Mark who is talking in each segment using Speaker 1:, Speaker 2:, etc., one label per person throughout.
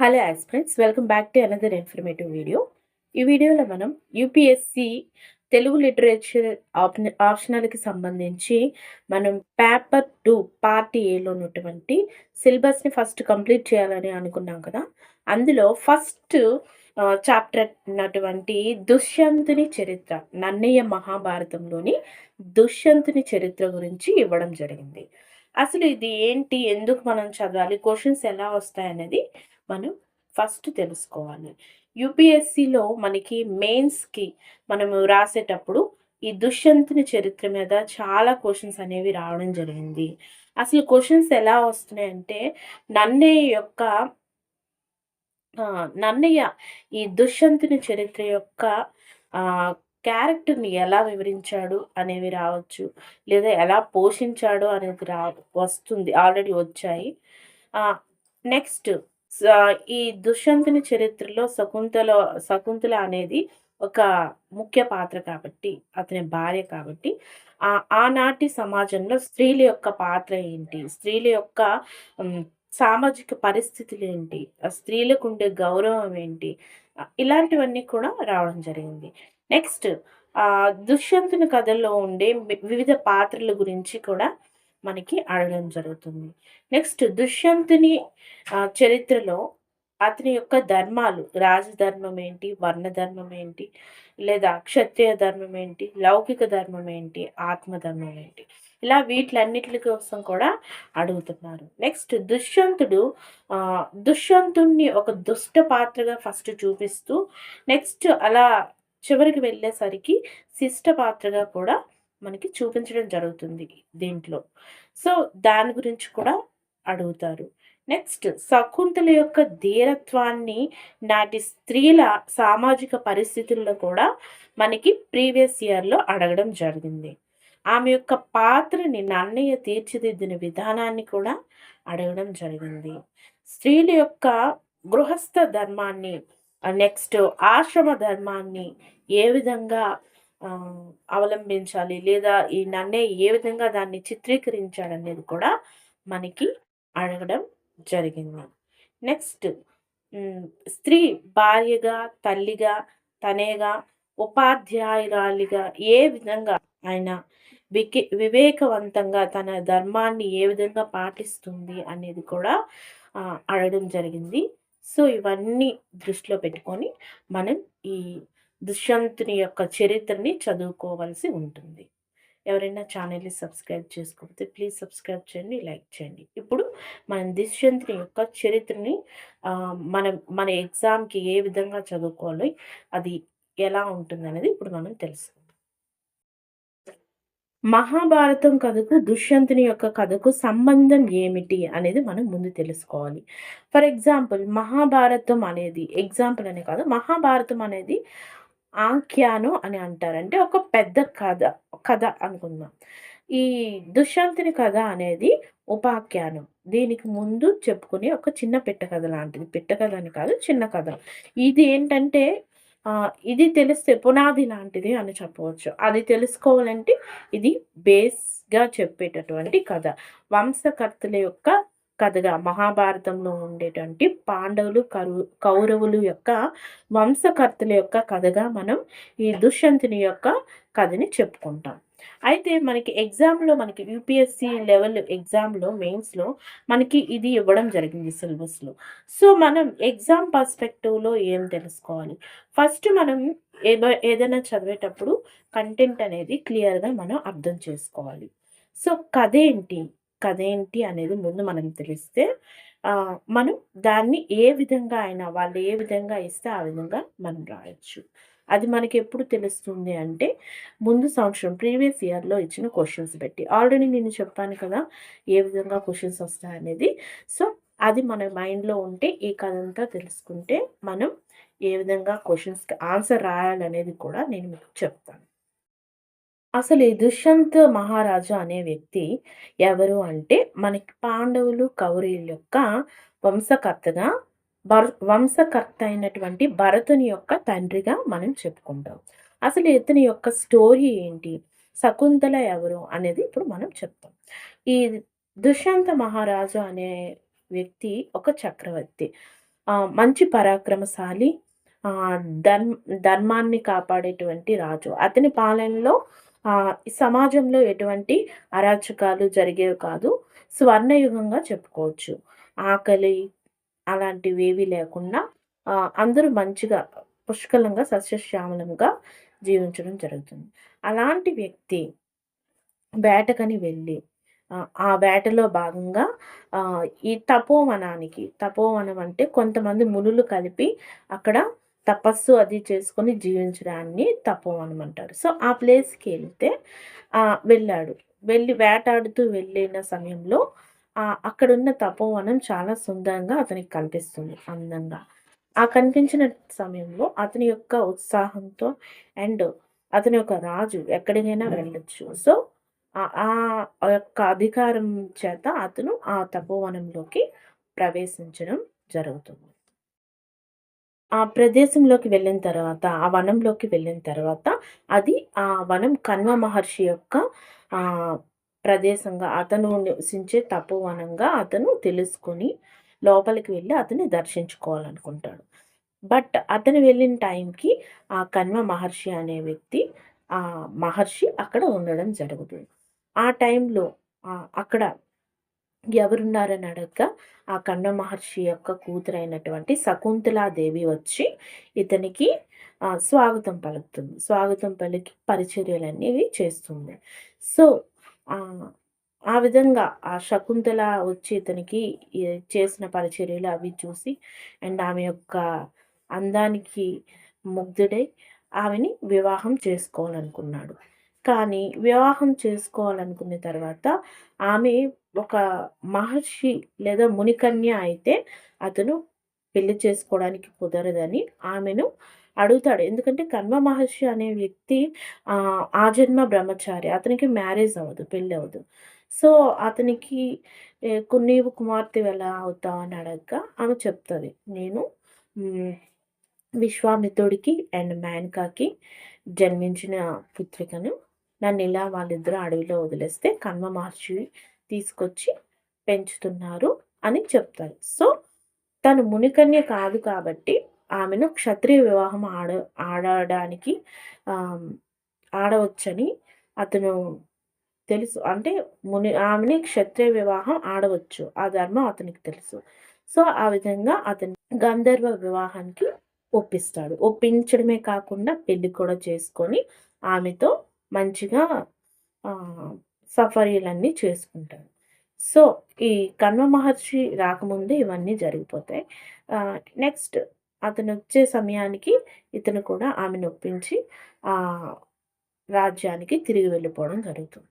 Speaker 1: Hello aspirants welcome back to another informative video ఈ వీడియోలో మనం యూపీఎస్సి తెలుగు లిటరేచర్ ఆప్షనల్కి సంబంధించి మనం పేపర్ టూ పార్ట్ ఏలో ఉన్నటువంటి సిలబస్ని ఫస్ట్ కంప్లీట్ చేయాలని అనుకున్నాం కదా. అందులో ఫస్ట్ చాప్టర్ ఉన్నటువంటి దుష్యంతుని చరిత్ర నన్నయ్య మహాభారతంలోని దుష్యంతుని చరిత్ర గురించి ఇవ్వడం జరిగింది. అసలు ఇది ఏంటి? ఎందుకు మనం చదవాలి? క్వశ్చన్స్ ఎలా వస్తాయనేది మనం ఫస్ట్ తెలుసుకోవాలి. యూపీఎస్సిలో మనకి మెయిన్స్కి మనము రాసేటప్పుడు ఈ దుష్యంతుని చరిత్ర మీద చాలా క్వశ్చన్స్ అనేవి రావడం జరిగింది. అసలు క్వశ్చన్స్ ఎలా వస్తున్నాయంటే నన్నయ్య యొక్క నన్నయ్య ఈ దుష్యంతుని చరిత్ర యొక్క క్యారెక్టర్ని ఎలా వివరించాడు అనేవి రావచ్చు. లేదా ఎలా పోషించాడు అనేది రా వస్తుంది. ఆల్రెడీ వచ్చాయి. నెక్స్ట్ ఈ దుష్యంతుని చరిత్రలో శకుంతల శకుంతల అనేది ఒక ముఖ్య పాత్ర కాబట్టి అతని భార్య కాబట్టి ఆ ఆనాటి సమాజంలో స్త్రీల యొక్క పాత్ర ఏంటి? స్త్రీల యొక్క సామాజిక పరిస్థితులు ఏంటి? స్త్రీలకు ఉండే గౌరవం ఏంటి? ఇలాంటివన్నీ కూడా రావడం జరిగింది. నెక్స్ట్ దుష్యంతుని కథల్లో ఉండే వివిధ పాత్రల గురించి కూడా మనకి అడగడం జరుగుతుంది. నెక్స్ట్ దుష్యంతుని చరిత్రలో అతని యొక్క ధర్మాలు రాజధర్మం ఏంటి వర్ణధర్మం ఏంటి లేదా క్షత్రియ ధర్మం ఏంటి లౌకిక ధర్మం ఏంటి ఆత్మధర్మం ఏంటి ఇలా వీటిలన్నిటి కోసం కూడా అడుగుతున్నారు. నెక్స్ట్ దుష్యంతుడు దుష్యంతుణ్ణి ఒక దుష్ట పాత్రగా ఫస్ట్ చూపిస్తూ నెక్స్ట్ అలా చివరికి వెళ్ళేసరికి శిష్ట పాత్రగా కూడా మనకి చూపించడం జరుగుతుంది దీంట్లో. సో దాని గురించి కూడా అడుగుతారు. నెక్స్ట్ శకుంతల యొక్క ధీరత్వాన్ని నాటి స్త్రీల సామాజిక పరిస్థితుల్లో కూడా మనకి ప్రీవియస్ ఇయర్లో అడగడం జరిగింది. ఆమె యొక్క పాత్రని నన్నయ్య తీర్చిదిద్దిన విధానాన్ని కూడా అడగడం జరిగింది. స్త్రీల యొక్క గృహస్థ ధర్మాన్ని నెక్స్ట్ ఆశ్రమ ధర్మాన్ని ఏ విధంగా అవలంబించాలి. లేదా ఈ నన్నే ఏ విధంగా దాన్ని చిత్రీకరించాడనేది కూడా మనకి అడగడం జరిగింది. నెక్స్ట్ స్త్రీ భార్యగా తల్లిగా తనేగా ఉపాధ్యాయురాలిగా ఏ విధంగా ఆయన వికే వివేకవంతంగా తన ధర్మాన్ని ఏ విధంగా పాటిస్తుంది అనేది కూడా అడగడం జరిగింది. సో ఇవన్నీ దృష్టిలో పెట్టుకొని మనం ఈ దుష్యంతుని యొక్క చరిత్రని చదువుకోవాల్సి ఉంటుంది. ఎవరైనా ఛానల్ని సబ్స్క్రైబ్ చేసుకోకపోతే ప్లీజ్ సబ్స్క్రైబ్ చేయండి లైక్ చేయండి. ఇప్పుడు మనం దుష్యంతుని యొక్క చరిత్రని మనం మన ఎగ్జామ్కి ఏ విధంగా చదువుకోవాలి అది ఎలా ఉంటుంది అనేది ఇప్పుడు మనం తెలుసుకుందాం. మహాభారతం కథకు దుష్యంతుని యొక్క కథకు సంబంధం ఏమిటి అనేది మనం ముందు తెలుసుకోవాలి. ఫర్ ఎగ్జాంపుల్ మహాభారతం అనేది ఎగ్జాంపుల్ అనే కాదు మహాభారతం అనేది ఆఖ్యానం అని అంటారు. అంటే ఒక పెద్ద కథ కథ అనుకుందాం. ఈ దుష్యంతుని కథ అనేది ఉపాఖ్యానం. దీనికి ముందు చెప్పుకునే ఒక చిన్న పిట్ట కథ లాంటిది. పిట్ట కథ అని కాదు చిన్న కథ. ఇది ఏంటంటే ఇది తెలిస్తే పునాది లాంటిది అని చెప్పవచ్చు. అది తెలుసుకోవాలంటే ఇది బేస్గా చెప్పేటటువంటి కథ. వంశకర్తల యొక్క కథగా మహాభారతంలో ఉండేటువంటి పాండవులు కరు కౌరవులు యొక్క వంశకర్తల యొక్క కథగా మనం ఈ దుష్యంతుని యొక్క కథని చెప్పుకుంటాం. అయితే మనకి ఎగ్జామ్లో మనకి యూపీఎస్సి లెవెల్ ఎగ్జామ్లో మెయిన్స్లో మనకి ఇది ఇవ్వడం జరిగింది సిలబస్లో. సో మనం ఎగ్జామ్ పర్స్పెక్టివ్లో ఏం తెలుసుకోవాలి? ఫస్ట్ మనం ఏదైనా చదివేటప్పుడు కంటెంట్ అనేది క్లియర్గా మనం అర్థం చేసుకోవాలి. సో కథ ఏంటి? కథ ఏంటి అనేది ముందు మనం తెలిస్తే మనం దాన్ని ఏ విధంగా అయినా వాళ్ళు ఏ విధంగా ఇస్తే ఆ విధంగా మనం రాయొచ్చు. అది మనకి ఎప్పుడు తెలుస్తుంది అంటే ముందు సంవత్సరం ప్రీవియస్ ఇయర్లో ఇచ్చిన క్వశ్చన్స్ పెట్టి. ఆల్రెడీ నేను చెప్పాను కదా ఏ విధంగా క్వశ్చన్స్ వస్తాయనేది సో అది మన మైండ్లో ఉంటే ఈ కథ అంతా తెలుసుకుంటే మనం ఏ విధంగా క్వశ్చన్స్కి ఆన్సర్ రాయాలనేది కూడా నేను మీకు చెప్తాను. అసలు ఈ దుష్యంత్ మహారాజు అనే వ్యక్తి ఎవరు అంటే మనకి పాండవులు కౌరవుల యొక్క వంశకర్తగా భర వంశకర్త అయినటువంటి భరతుని యొక్క తండ్రిగా మనం చెప్పుకుంటాం. అసలు ఇతని యొక్క స్టోరీ ఏంటి? శకుంతల ఎవరు అనేది ఇప్పుడు మనం చెప్తాం. ఈ దుష్యంత మహారాజు అనే వ్యక్తి ఒక చక్రవర్తి. మంచి పరాక్రమశాలి. ధర్మ ధర్మాన్ని కాపాడేటువంటి రాజు. అతని పాలనలో సమాజంలో ఎటువంటి అరాచకాలు జరిగేవి కాదు. స్వర్ణయుగంగా చెప్పుకోవచ్చు. ఆకలి అలాంటివి ఏవి లేకుండా అందరూ మంచిగా పుష్కలంగా సస్యశ్యామలంగా జీవించడం జరుగుతుంది. అలాంటి వ్యక్తి వేటకని వెళ్ళి ఆ వేటలో భాగంగా ఈ తపోవనానికి తపోవనం అంటే కొంతమంది మునులు కలిపి అక్కడ తపస్సు అది చేసుకొని జీవించడాన్ని తపం అనమంటారు. సో ఆ ప్లేస్కి వెళ్తే వెళ్ళాడు. వెళ్ళి వేటాడుతూ వెళ్ళిన సమయంలో అక్కడున్న తపోవనం చాలా సుందరంగా అతనికి కనిపిస్తుంది అందంగా. ఆ కనిపించిన సమయంలో అతని యొక్క ఉత్సాహంతో అండ్ అతని యొక్క రాజు ఎక్కడికైనా వెళ్ళొచ్చు. సో ఆ యొక్క అధికారం చేత అతను ఆ తపోవనంలోకి ప్రవేశించడం జరుగుతుంది. ఆ ప్రదేశంలోకి వెళ్ళిన తర్వాత ఆ వనంలోకి వెళ్ళిన తర్వాత అది ఆ వనం కన్వ మహర్షి యొక్క ప్రదేశంగా అతను నివసించే తపోవనంగా అతను తెలుసుకొని లోపలికి వెళ్ళి అతన్ని దర్శించుకోవాలనుకుంటాడు. బట్ అతను వెళ్ళిన టైంకి ఆ కన్వ మహర్షి అనే వ్యక్తి ఆ మహర్షి అక్కడ ఉండడం జరుగుతుంది. ఆ టైంలో అక్కడ ఎవరున్నారని అడగ ఆ కన్న మహర్షి యొక్క కూతురైనటువంటి శకుంతలాదేవి వచ్చి ఇతనికి స్వాగతం పలుకుతుంది. స్వాగతం పలికి పరిచర్యలన్నీ చేస్తుంది. సో ఆ విధంగా ఆ శకుంతల వచ్చి ఇతనికి చేసిన పరిచర్యలు అవి చూసి అండ్ ఆమె యొక్క అందానికి ముగ్ధుడై ఆమెని వివాహం చేసుకోవాలనుకున్నాడు. కానీ వివాహం చేసుకోవాలనుకున్న తర్వాత ఆమె ఒక మహర్షి లేదా మునికన్య అయితే అతను పెళ్ళి చేసుకోవడానికి కుదరదని ఆమెను అడుగుతాడు. ఎందుకంటే కన్వ మహర్షి అనే వ్యక్తి ఆ జన్మ బ్రహ్మచారి. అతనికి మ్యారేజ్ అవ్వదు పెళ్ళి అవ్వదు. సో అతనికి నీవు కుమార్తె ఎలా అవుతావు అని అడగగా ఆమె చెప్తుంది. నేను విశ్వామిత్రుడికి అండ్ మేనకాకి జన్మించిన పుత్రికను నన్ను ఇలా వాళ్ళిద్దరూ అడవిలో వదిలేస్తే కన్వ మహర్షి తీసుకొచ్చి పెంచుతున్నారు అని చెప్తారు. సో తను మునికన్య కాదు కాబట్టి ఆమెను క్షత్రియ వివాహం ఆడ ఆడడానికి ఆడవచ్చని అతను తెలుసు. అంటే ముని ఆమెని క్షత్రియ వివాహం ఆడవచ్చు. ఆ ధర్మం అతనికి తెలుసు. సో ఆ విధంగా అతని గంధర్వ వివాహానికి ఒప్పిస్తాడు. ఒప్పించడమే కాకుండా పెళ్ళి కూడా చేసుకొని ఆమెతో మంచిగా సఫరీలన్నీ చేసుకుంటారు. సో ఈ కన్వ మహర్షి రాకముందే ఇవన్నీ జరిగిపోతాయి. నెక్స్ట్ అతను వచ్చే సమయానికి ఇతను కూడా ఆమెను ఒప్పించి ఆ రాజ్యానికి తిరిగి వెళ్ళిపోవడం జరుగుతుంది.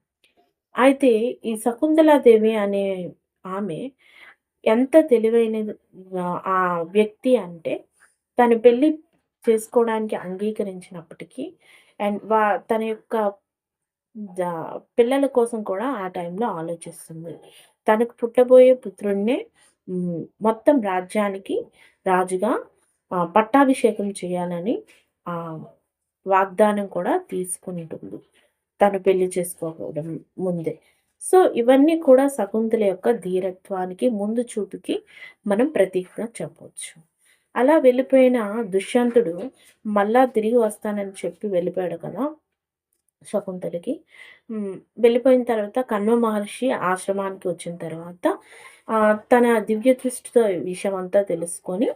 Speaker 1: అయితే ఈ శకుంతలాదేవి అనే ఆమె ఎంత తెలివైన ఆ వ్యక్తి అంటే తను పెళ్ళి చేసుకోవడానికి అంగీకరించినప్పటికీ అండ్ వా తన యొక్క పిల్లల కోసం కూడా ఆ టైంలో ఆలోచిస్తుంది. తనకు పుట్టబోయే పుత్రుడినే మొత్తం రాజ్యానికి రాజుగా పట్టాభిషేకం చేయాలని వాగ్దానం కూడా తీసుకుంటుంది. తను పెళ్ళి చేసుకోకపోవడం ముందే. సో ఇవన్నీ కూడా శకుంతల యొక్క ధీరత్వానికి ముందు చూపుకి మనం ప్రతీకగా చెప్పవచ్చు అలా వెళ్ళిపోయిన దుష్యంతుడు మళ్ళా తిరిగి వస్తానని చెప్పి వెళ్ళిపోయాడు కదా! శకుంతలకి. వెళ్ళిపోయిన తర్వాత కన్వ మహర్షి ఆశ్రమానికి వచ్చిన తర్వాత తన దివ్య దృష్టితో విషయం అంతా తెలుసుకొని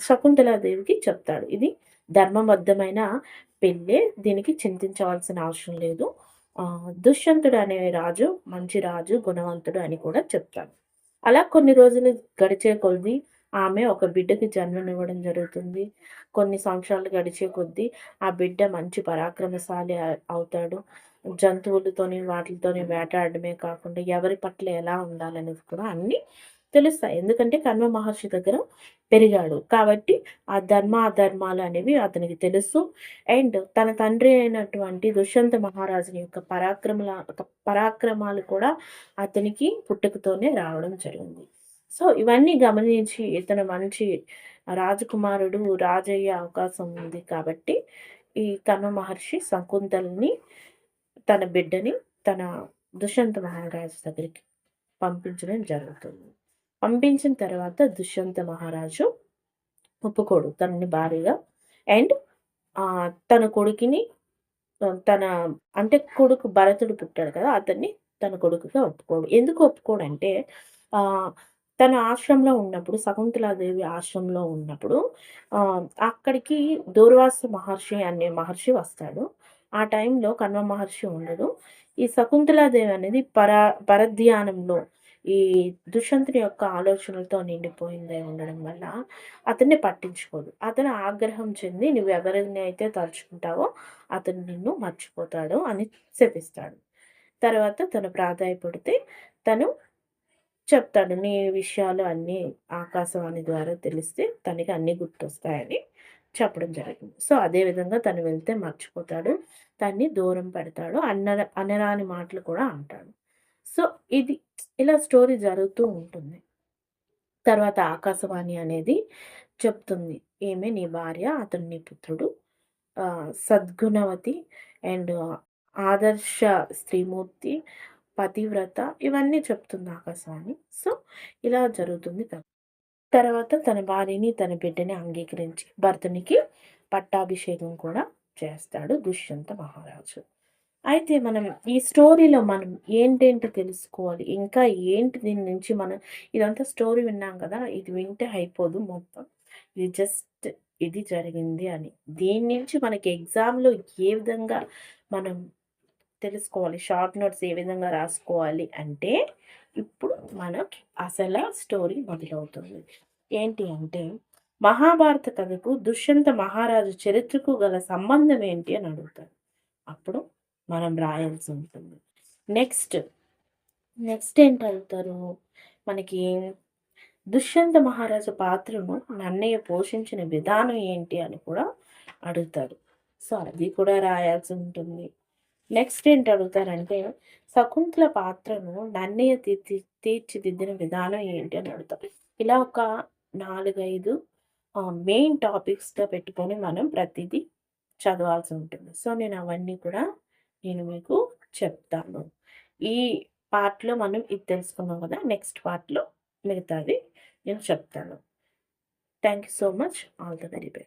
Speaker 1: శకుంతలాదేవికి చెప్తాడు. ఇది ధర్మబద్ధమైన పెళ్ళే దీనికి చింతించవలసిన అవసరం లేదు. దుష్యంతుడు అనే రాజు మంచి రాజు గుణవంతుడు అని కూడా చెప్తాడు. అలా కొన్ని రోజులు గడిచే కొద్ది ఆమె ఒక బిడ్డకి జన్మనివ్వడం జరుగుతుంది. కొన్ని సంవత్సరాలు గడిచే కొద్దీ ఆ బిడ్డ మంచి పరాక్రమశాలి అవుతాడు. జంతువులతోని వాటితోని వేటాడమే కాకుండా ఎవరి పట్ల ఎలా ఉండాలనేది కూడా అన్నీ తెలుస్తాయి. ఎందుకంటే కర్మ మహర్షి దగ్గర పెరిగాడు. కాబట్టి ఆ ధర్మ అధర్మాలు అనేవి అతనికి తెలుసు. అండ్ తన తండ్రి అయినటువంటి దుష్యంత మహారాజుని యొక్క పరాక్రమల పరాక్రమాలు కూడా అతనికి పుట్టుకతోనే రావడం జరిగింది. సో ఇవన్నీ గమనించి ఇతను మంచి రాజకుమారుడు రాజయ్యే అవకాశం ఉంది కాబట్టి ఈ కను మహర్షి శకుంతల్ని తన బిడ్డని తన దుష్యంత మహారాజు దగ్గరికి పంపించడం జరుగుతుంది. పంపించిన తర్వాత దుష్యంత మహారాజు ఒప్పుకోడు తనని భార్యగా అండ్ తన కొడుకుని తన అంటే కొడుకు భరతుడు పుట్టాడు కదా అతన్ని తన కొడుకుగా ఒప్పుకోడు. ఎందుకు ఒప్పుకోడంటే తన ఆశ్రమంలో ఉన్నప్పుడు శకుంతలాదేవి ఆశ్రమంలో ఉన్నప్పుడు అక్కడికి దూర్వాస మహర్షి అనే మహర్షి వస్తాడు. ఆ టైంలో కన్వ మహర్షి ఉండడు. ఈ శకుంతలాదేవి అనేది పర పరధ్యానంలో ఈ దుష్యంతుని యొక్క ఆలోచనలతో నిండిపోయిందే ఉండడం వల్ల అతన్ని పట్టించుకోదు. అతను ఆగ్రహం చెంది నువ్వు ఎవరిని అయితే తలుచుకుంటావో అతను నిన్ను మర్చిపోతాడు అని శపిస్తాడు తర్వాత తను ప్రాధాయపడితే తను చెప్తాడు నీ విషయాలు అన్నీ ఆకాశవాణి ద్వారా తెలిస్తే తనకి అన్నీ గుర్తొస్తాయని చెప్పడం జరిగింది. సో అదేవిధంగా తను వెళ్తే మర్చిపోతాడు. తన్ని దూరం పెడతాడు. అన్న అనరాని మాటలు కూడా అంటాడు. సో ఇది ఇలా స్టోరీ జరుగుతూ ఉంటుంది. తర్వాత ఆకాశవాణి అనేది చెప్తుంది. ఏమే నీ భార్య అతను నీ పుత్రుడు. సద్గుణవతి అండ్ ఆదర్శ స్త్రీమూర్తి. పతివ్రత ఇవన్నీ చెప్తుంది ఆకాశవాణి. సో ఇలా జరుగుతుంది తర్వాత తన భార్యని తన బిడ్డని అంగీకరించి భర్తనికి పట్టాభిషేకం కూడా చేస్తాడు దుష్యంత మహారాజు. అయితే మనం ఈ స్టోరీలో మనం ఏంటేంటి తెలుసుకోవాలి. ఇంకా ఏంటి దీని నుంచి మనం ఇదంతా స్టోరీ విన్నాం కదా ఇది వింటే అయిపోదు మొత్తం. ఇది జస్ట్ ఇది జరిగింది అని. దీని నుంచి మనకి ఎగ్జామ్లో ఏ విధంగా మనం తెలుసుకోవాలి. షార్ట్ నోట్స్ ఏ విధంగా రాసుకోవాలి అంటే ఇప్పుడు మనకి అసలు స్టోరీ మొదలవుతుంది. ఏంటి అంటే మహాభారత కథకు దుష్యంత మహారాజు చరిత్రకు గల సంబంధం ఏంటి అని అడుగుతారు. అప్పుడు మనం రాయాల్సి ఉంటుంది. నెక్స్ట్ నెక్స్ట్ ఏంటి అడుగుతారు? మనకి దుష్యంత మహారాజు పాత్రను నన్నయ్య పోషించిన విధానం ఏంటి అని కూడా అడుగుతారు. సో అది కూడా రాయాల్సి ఉంటుంది. నెక్స్ట్ ఏంటి అడుగుతారంటే శకుంతల పాత్రను నన్నయ్య తీర్చి తీర్చిదిద్దిన విధానం ఏంటి అని అడుగుతాం. ఇలా ఒక నాలుగైదు మెయిన్ టాపిక్స్గా పెట్టుకొని మనం ప్రతిదీ చదవాల్సి ఉంటుంది. సో నేను అవన్నీ కూడా నేను మీకు చెప్తాను. ఈ పార్ట్లో మనం ఇది తెలుసుకున్నాం కదా నెక్స్ట్ పార్ట్లో మిగతాది నేను చెప్తాను. Thank you so much all the very best